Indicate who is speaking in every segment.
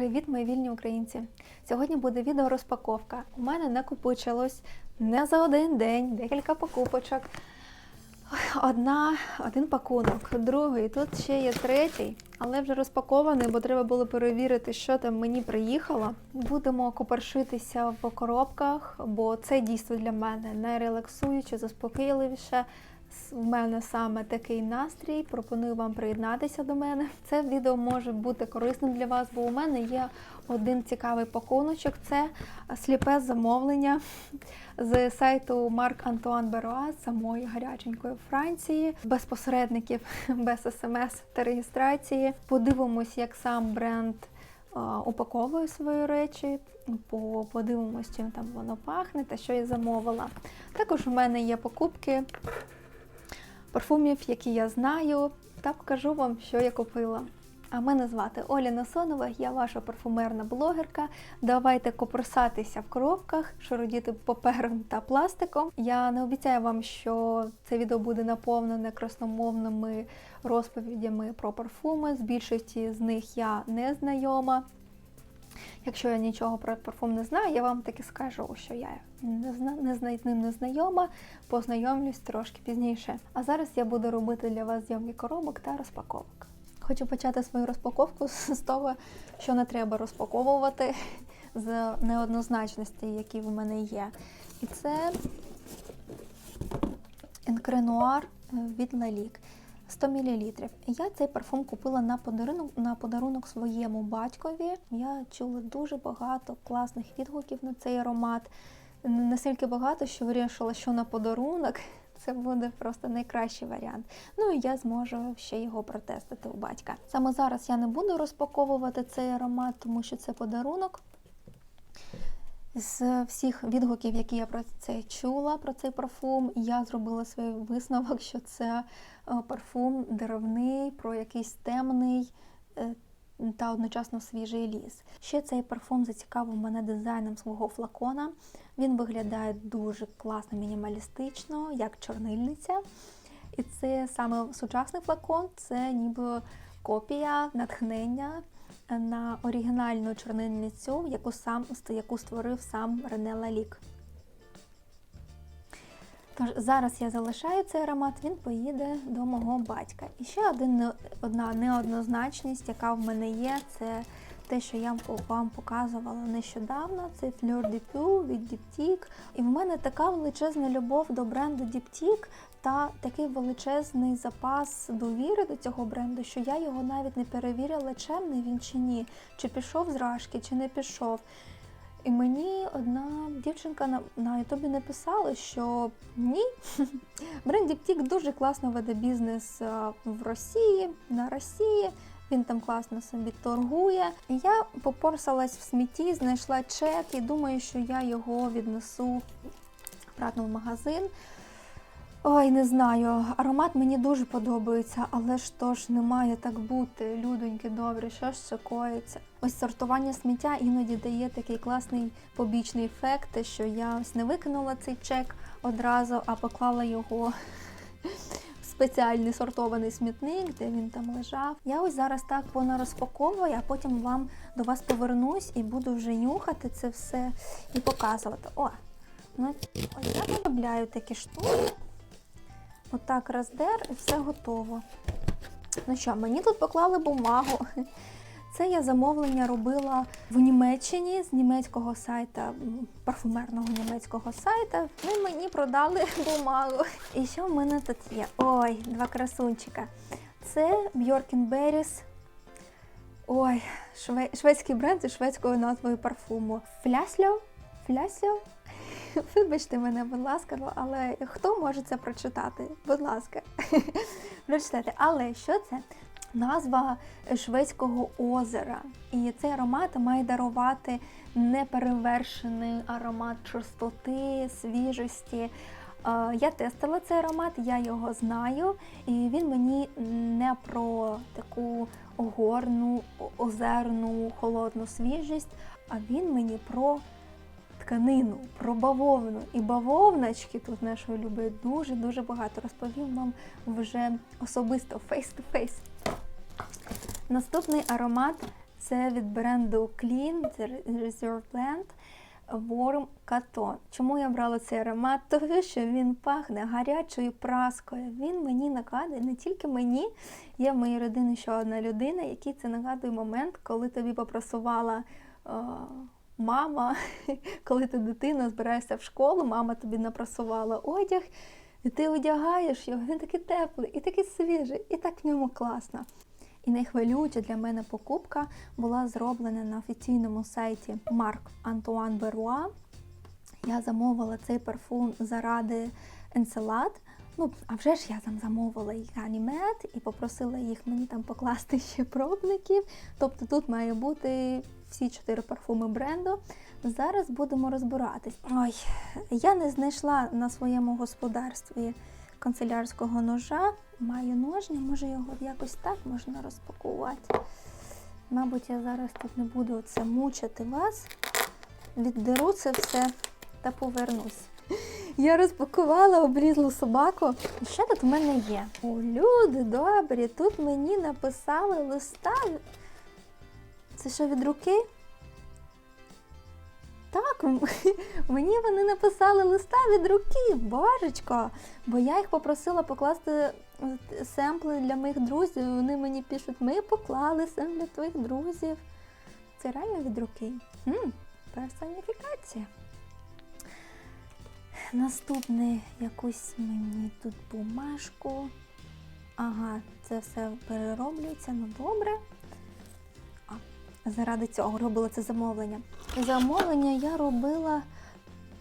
Speaker 1: Привіт, мої вільні українці! Сьогодні буде відео розпаковка. У мене накопичилось не за один день, декілька покупочок. Одна, один пакунок, другий, тут ще є третій, але вже розпакований, бо треба було перевірити, що там мені приїхало. Будемо копаршитися в коробках, бо це дійство для мене найрелаксуюче, заспокійливіше. У мене саме такий настрій. Пропоную вам приєднатися до мене. Це відео може бути корисним для вас, бо у мене є один цікавий пакуночок. Це сліпе замовлення з сайту Марк Антуан Бероа, самої гаряченької Франції, без посередників, без смс та реєстрації. Подивимось, як сам бренд. Упаковую свої речі, подивимось, чим там воно пахне та що я замовила. Також у мене є покупки парфумів, які я знаю, та покажу вам, що я купила. А мене звати Оля Насонова, я ваша парфумерна блогерка. Давайте копросатися в коробках, шародіти папером та пластиком. Я не обіцяю вам, що це відео буде наповнене красномовними розповідями про парфуми. З більшості з них я не знайома. Якщо я нічого про парфум не знаю, я вам таки скажу, що я не зна, не з ним не знайома, познайомлюсь трошки пізніше. А зараз я буду робити для вас зйомки коробок та розпаковок. Хочу почати свою розпаковку з того, що не треба розпаковувати з неоднозначності, які в мене є. І це Енкренуар від Лалік. 100 мл. Я цей парфум купила на подарунок на подарунок своєму батькові. Я чула дуже багато класних відгуків на цей аромат. Настільки багато, що вирішила, що на подарунок це буде просто найкращий варіант. Ну і я зможу ще його протестити у батька. Саме зараз я не буду розпаковувати цей аромат, тому що це подарунок. З всіх відгуків, які я про це чула, про цей парфум, я зробила свій висновок, що це парфум деревний, про якийсь темний е, та одночасно свіжий ліс. Ще цей парфум зацікавив мене дизайном свого флакона. Він виглядає дуже класно, мінімалістично, як чорнильниця. І це саме сучасний флакон, це ніби копія натхнення на оригінальну чорнильницю, яку сам яку створив сам Рене Лалік. Тож зараз я залишаю цей аромат, він поїде до мого батька. І ще один, одна неоднозначність, яка в мене є, це те, що я вам показувала нещодавно, це Fleur de Peau від Diptyque. І в мене така величезна любов до бренду Diptyque та такий величезний запас довіри до цього бренду, що я його навіть не перевірила, чемний він чи ні, чи пішов з рашки, чи не пішов. І мені одна дівчинка на на Ютубі написала, що ні, бренд Діптік дуже класно веде бізнес в Росії, на Росії. Він там класно собі торгує. І я попорсалась в смітті, знайшла чек і думаю, що я його віднесу обратно в магазин. Ой, не знаю, аромат мені дуже подобається, але ж то ж не має так бути. Людоньки добрі, що ж це коїться? Ось сортування сміття іноді дає такий класний побічний ефект, що я ось не викинула цей чек одразу, а поклала його в спеціальний сортований смітник, де він там лежав. Я ось зараз так понарозпаковую, а потім вам до вас повернусь і буду вже нюхати це все і показувати. О, ну ось я полюбляю такі штуки. Отак роздер і все готово. Ну що, мені тут поклали бумагу. Це я замовлення робила в Німеччині з німецького сайта, парфумерного німецького сайта. Ну мені продали бумагу. І що в мене тут є? Ой, два красунчика. Це Bjorken Berries. Ой, шве... шведський бренд зі шведською назвою парфуму. Флясльо? Флясльо? Вибачте мене, будь ласка, але хто може це прочитати? Будь ласка, прочитайте. Але що це? Назва шведського озера. І цей аромат має дарувати неперевершений аромат чистоти, свіжості. Я тестила цей аромат, я його знаю, і він мені не про таку горну, озерну, холодну свіжість, а він мені про тканину, про бавовну. І бавовночки тут нашої люби дуже-дуже багато. Розповім вам вже особисто face-to-face. Наступний аромат Це від бренду Clean Reserve Blend Warm Cotton. Чому я брала цей аромат? Тому що він пахне гарячою праскою. Він мені нагадує, не тільки мені, є в моїй родині ще одна людина, який це нагадує момент, коли тобі попросувала е, мама, коли ти дитина збираєшся в школу, мама тобі напрасувала одяг, і ти одягаєш його, він такий теплий, і такий свіжий, і так в ньому класно. І найхвилююча для мене покупка була зроблена на офіційному сайті Марк Антуан Беруа. Я замовила цей парфум заради Енцелад. Ну, а вже ж я там замовила і Ганімед і попросила їх мені там покласти ще пробників. Тобто тут має бути всі чотири парфуми бренду. Зараз будемо розбиратись. Ой, я не знайшла на своєму господарстві канцелярського ножа. Маю ножні, може його якось так можна розпакувати. Мабуть, я зараз тут не буду це мучити вас. Віддеру це все та повернусь. Я розпакувала обрізлу собаку. Що тут в мене є? О, люди добрі, тут мені написали листа. Це що від руки? Так, мені вони написали листа від руки, божечко. Бо я їх попросила покласти е, семпли для моїх друзів. і Вони мені пишуть, ми поклали семпли твоїх друзів. Це реально від руки. М, персоніфікація. Наступне якусь мені тут бумажку. Ага, це все перероблюється, ну добре. А, заради цього робила це замовлення. Замовлення я робила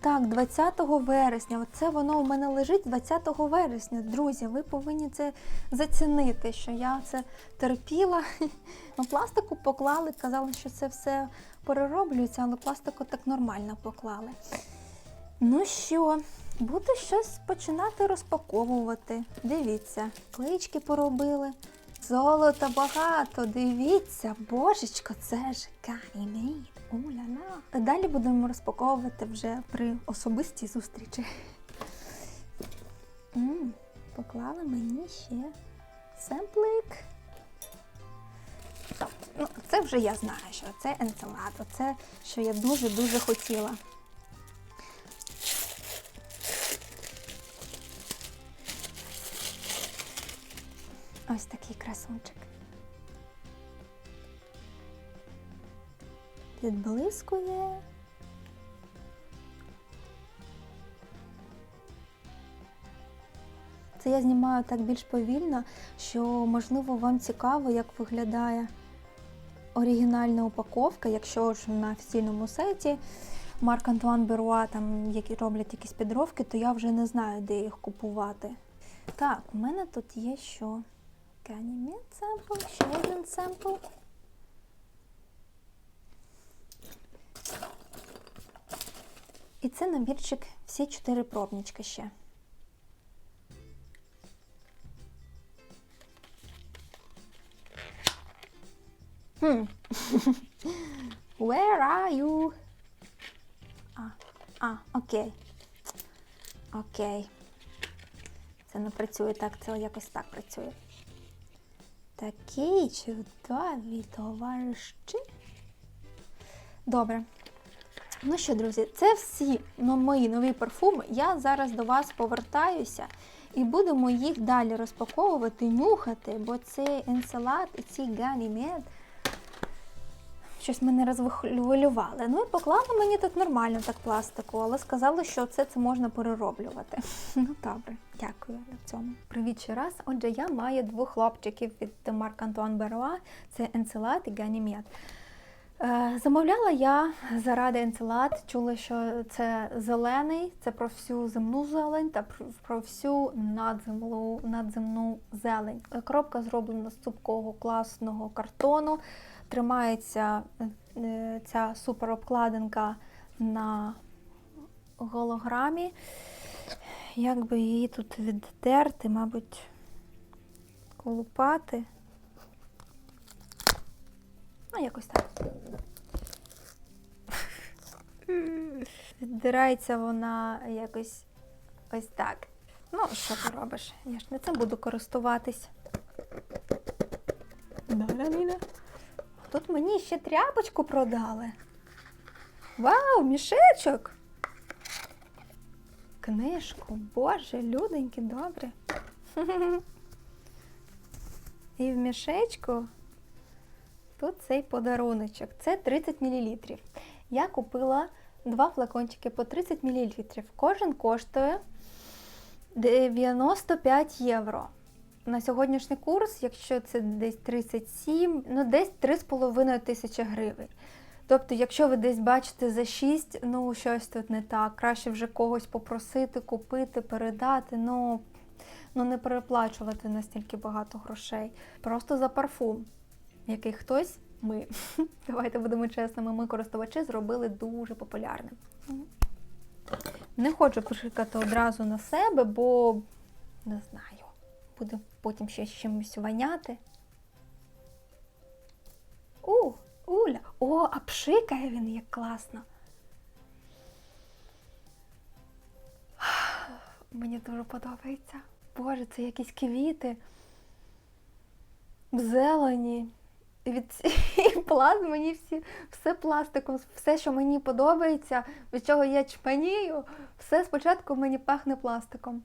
Speaker 1: так, 20 вересня. Оце воно у мене лежить 20 вересня. Друзі, ви повинні це зацінити, що я це терпіла. Ну, пластику поклали, казали, що це все перероблюється, але пластику так нормально поклали. Ну що, буду щось починати розпаковувати. Дивіться, клички поробили. Золота багато, дивіться, божечко, це ж Ganymede. Уля-ла. Далі будемо розпаковувати вже при особистій зустрічі. м поклали мені ще семплик. Ну, це вже я знаю, що це енцелад. Це, що я дуже-дуже хотіла. Ось такий красунчик. Відблискує. Це я знімаю так більш повільно, що можливо вам цікаво, як виглядає оригінальна упаковка, якщо ж на офіційному сайті Марк Антуан Беруа там які роблять якісь підробки, то я вже не знаю, де їх купувати. Так, у мене тут є що? Ganymede семпл, ще один семпл. І це набірчик всі чотири пробнички ще. Хм. Where are you? А, а, окей. Окей. Це не працює так, це якось так працює. Такі чудові товариші. Добре. Ну що, друзі, це всі ну, мої нові парфуми. Я зараз до вас повертаюся і будемо їх далі розпаковувати, нюхати, бо цей енцелад і ці Ganymede щось мене розвихвилювали. Ну і поклали мені тут нормально так пластику, але сказали, що це, це можна перероблювати. Ну добре, дякую на цьому. Привіт ще раз. Отже, я маю двох хлопчиків від Марк Антуан Беруа. Це Енцелат і Ганімед. Е, Замовляла я заради енцелад, чула, що це зелений, це про всю земну зелень та про- всю надземну, надземну зелень. Е, Коробка зроблена з цупкого класного картону. Тримається е, ця суперобкладинка на голограмі. Як би її тут відтерти, мабуть, колупати. Ну, якось так. Віддирається вона якось ось так. Ну, що ти робиш? Я ж не цим буду користуватись. Тут мені ще тряпочку продали. Вау, мішечок! Книжку, боже, люденькі, добре. І в мішечку тут цей подаруночок. Це 30 мл. Я купила два флакончики по 30 мл. Кожен коштує 95 євро. На сьогоднішній курс, якщо це десь 37, ну десь 3,5 тисячі гривень. Тобто, якщо ви десь бачите за 6, ну щось тут не так. Краще вже когось попросити, купити, передати. Ну, ну не переплачувати настільки багато грошей. Просто за парфум, який хтось, ми, давайте будемо чесними, ми користувачі зробили дуже популярним. Не хочу пошикати одразу на себе, бо не знаю, буде потім ще з чимось воняти. У, Уля, о, а пшикає він як класно. Мені дуже подобається. Боже, це якісь квіти зелені. Від цієї плазми мені всі, все пластиком, все, що мені подобається, від чого я чпанію, все спочатку мені пахне пластиком.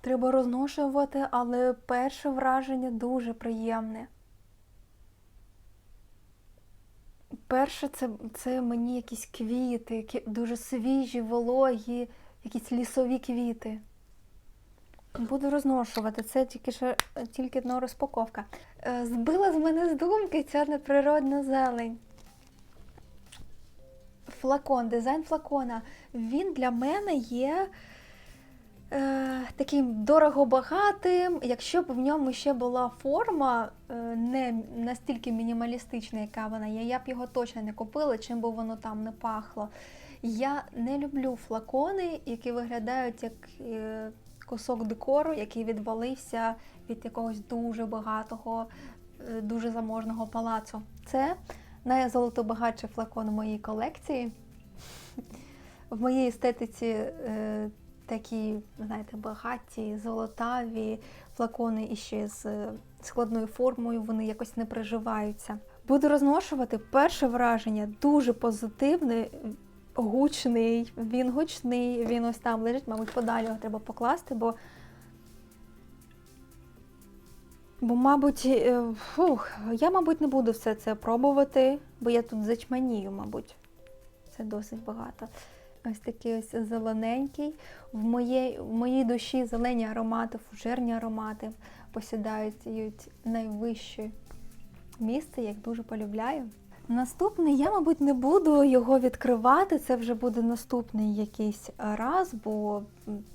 Speaker 1: Треба розношувати, але перше враження дуже приємне. Перше, це, це мені якісь квіти, які дуже свіжі, вологі, якісь лісові квіти. Буду розношувати. Це тільки ще тільки одна розпаковка. Е, Збила з мене з думки ця неприродна зелень. Флакон, дизайн флакона. Він для мене є е, таким дорогобагатим. Якщо б в ньому ще була форма е, не настільки мінімалістична, яка вона є, я б його точно не купила, чим би воно там не пахло. Я не люблю флакони, які виглядають як е, кусок декору, який відвалився від якогось дуже багатого, е, дуже заможного палацу. Це найзолотобагатший флакон у моїй колекції. В моїй естетиці е, такі, знаєте, багаті, золотаві флакони іще з е, складною формою, вони якось не приживаються. Буду розношувати перше враження дуже позитивне, гучний. Він гучний, він ось там лежить, мабуть, подалі його треба покласти, бо, бо мабуть, е, фух, я, мабуть, не буду все це пробувати, бо я тут зачманію, мабуть. Це досить багато. Ось такий ось зелененький. В моїй, в моїй душі зелені аромати, фужерні аромати посідають найвище місце, я їх дуже полюбляю. Наступний я, мабуть, не буду його відкривати. Це вже буде наступний якийсь раз, бо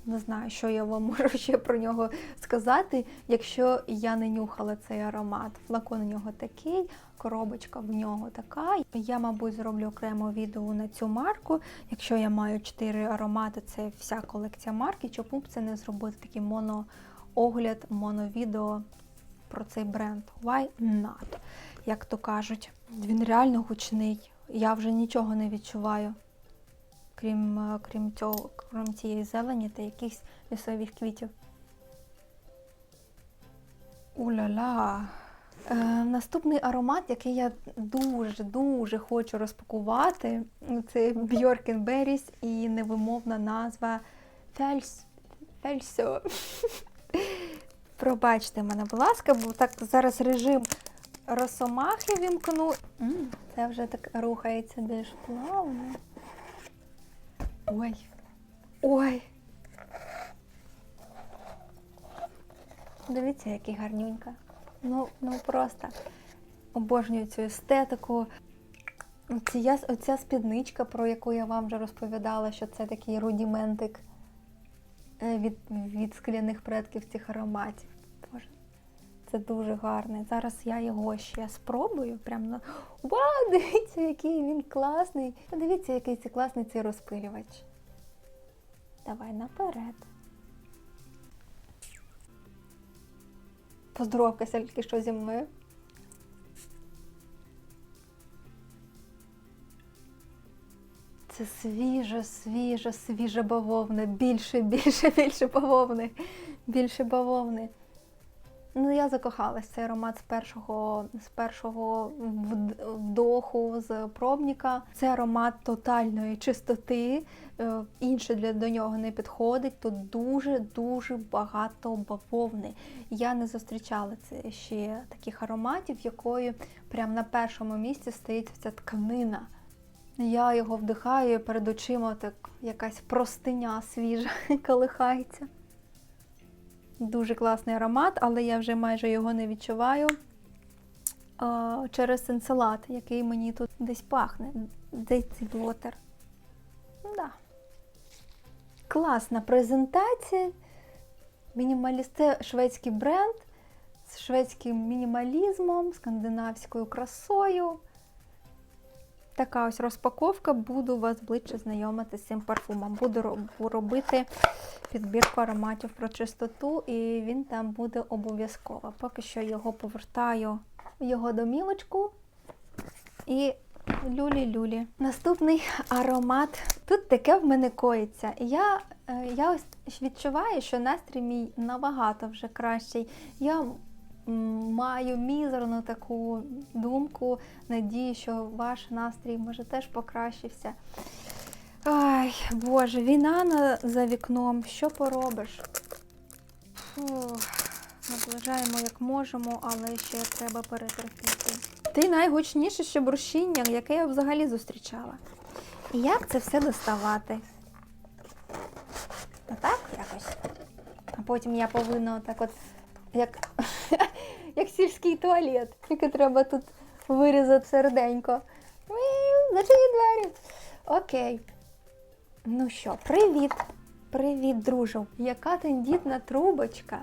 Speaker 1: не знаю, що я вам можу ще про нього сказати, якщо я не нюхала цей аромат. Флакон у нього такий, коробочка в нього така. Я, мабуть, зроблю окремо відео на цю марку. Якщо я маю 4 аромати, це вся колекція марки. Чому б це не зробити такий моноогляд, моновідео про цей бренд? Why not? Як то кажуть. Він реально гучний. Я вже нічого не відчуваю, крім, е, крім, цього, крім цієї зелені та якихось лісових квітів. Уля-ля. Е, наступний аромат, який я дуже-дуже хочу розпакувати, це Bjorken Berries і невимовна назва Фельс... Фельсо. Пробачте мене, будь ласка, бо так зараз режим росомахи вімкну. Це вже так рухається більш плавно. Ой. Ой. Дивіться, який гарнюнька. Ну, ну просто обожнюю цю естетику. Оця, оця спідничка, про яку я вам вже розповідала, що це такий рудіментик е, від, від скляних предків цих ароматів. Це дуже гарний. Зараз я його ще спробую. Прям на вау, дивіться, який він класний. Дивіться, який це класний цей розпилювач. Давай наперед. Поздоровкайся тільки що зі мною. Це свіже, свіже, свіже бавовне. Більше, більше, більше бавовни. Більше бавовни. Ну, я закохалась цей аромат з першого, з першого вдоху, з пробника. Це аромат тотальної чистоти. Е, Інше для до нього не підходить. Тут дуже-дуже багато бавовни. Я не зустрічала це ще таких ароматів, якою прямо на першому місці стоїть ця тканина. Я його вдихаю перед очима так якась простиня свіжа колихається. Дуже класний аромат, але я вже майже його не відчуваю через сенсалат, який мені тут десь пахне. Десь цей блотер. Да. Класна презентація. Мінімаліст... Це шведський бренд з шведським мінімалізмом, скандинавською красою. Така ось розпаковка. Буду вас ближче знайомити з цим парфумом. Буду робити підбірку ароматів про чистоту, і він там буде обов'язково. Поки що його повертаю в його домівочку. І люлі-люлі. Наступний аромат. Тут таке в мене коїться. Я, е, я ось відчуваю, що настрій мій набагато вже кращий. Я маю мізерну таку думку, надію, що ваш настрій може теж покращився. Ай, Боже, війна за вікном, що поробиш? Фух, наближаємо як можемо, але ще треба перетерпіти. Ти найгучніше щебрушіння, яке я взагалі зустрічала. І як це все доставати? Отак якось. А потім я повинна отак от, як, як сільський туалет, тільки треба тут вирізати серденько. Міу, Зачині двері. Окей. Ну що, привіт! Привіт, друже! Яка тендітна трубочка!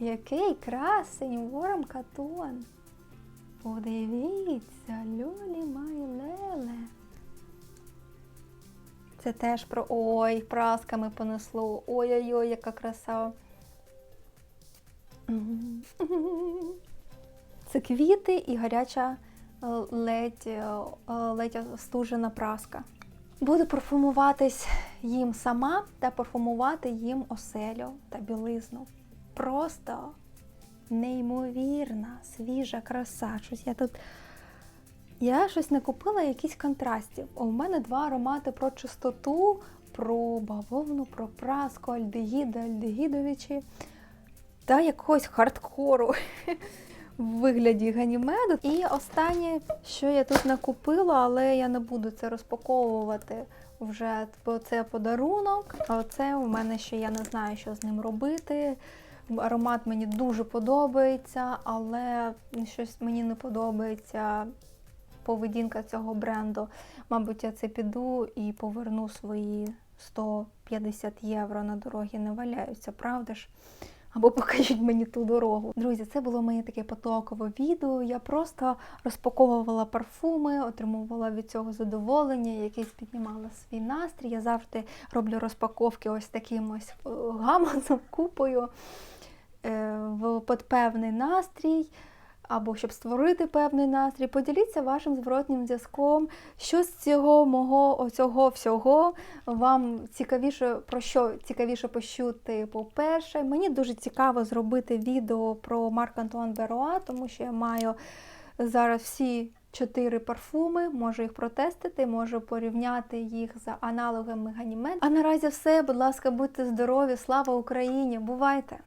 Speaker 1: Який красень вором катон! Подивіться, Льолі має леле. Це теж про ой, прасками понесло. Ой-ой-ой, яка краса. Це квіти і гаряча е, ледь, е, е, ледь стужена праска. Буду парфумуватись їм сама та парфумувати їм оселю та білизну. Просто неймовірна, свіжа краса. Щось я тут. Я щось не купила якісь контрастів. У мене два аромати про чистоту, про бавовну, про праску, альдегіди, альдегідовичі та якогось хардкору в вигляді ганімеду. І останнє, що я тут накупила, але я не буду це розпаковувати вже, бо це подарунок. А це у мене ще я не знаю, що з ним робити. Аромат мені дуже подобається, але щось мені не подобається поведінка цього бренду. Мабуть, я це піду і поверну свої 150 євро на дорогі не валяються, правда ж? Або покажіть мені ту дорогу. Друзі, це було моє таке потокове відео. Я просто розпаковувала парфуми, отримувала від цього задоволення, якесь піднімала свій настрій. Я завжди роблю розпаковки ось таким ось е, гамазом, купою е, в певний настрій. Або щоб створити певний настрій, поділіться вашим зворотнім зв'язком, що з цього мого оцього всього вам цікавіше про що цікавіше почути. По-перше, мені дуже цікаво зробити відео про Марк Антуан Беруа, тому що я маю зараз всі чотири парфуми, можу їх протестити, можу порівняти їх за аналогами Ганімед. А наразі все, будь ласка, будьте здорові, слава Україні! Бувайте!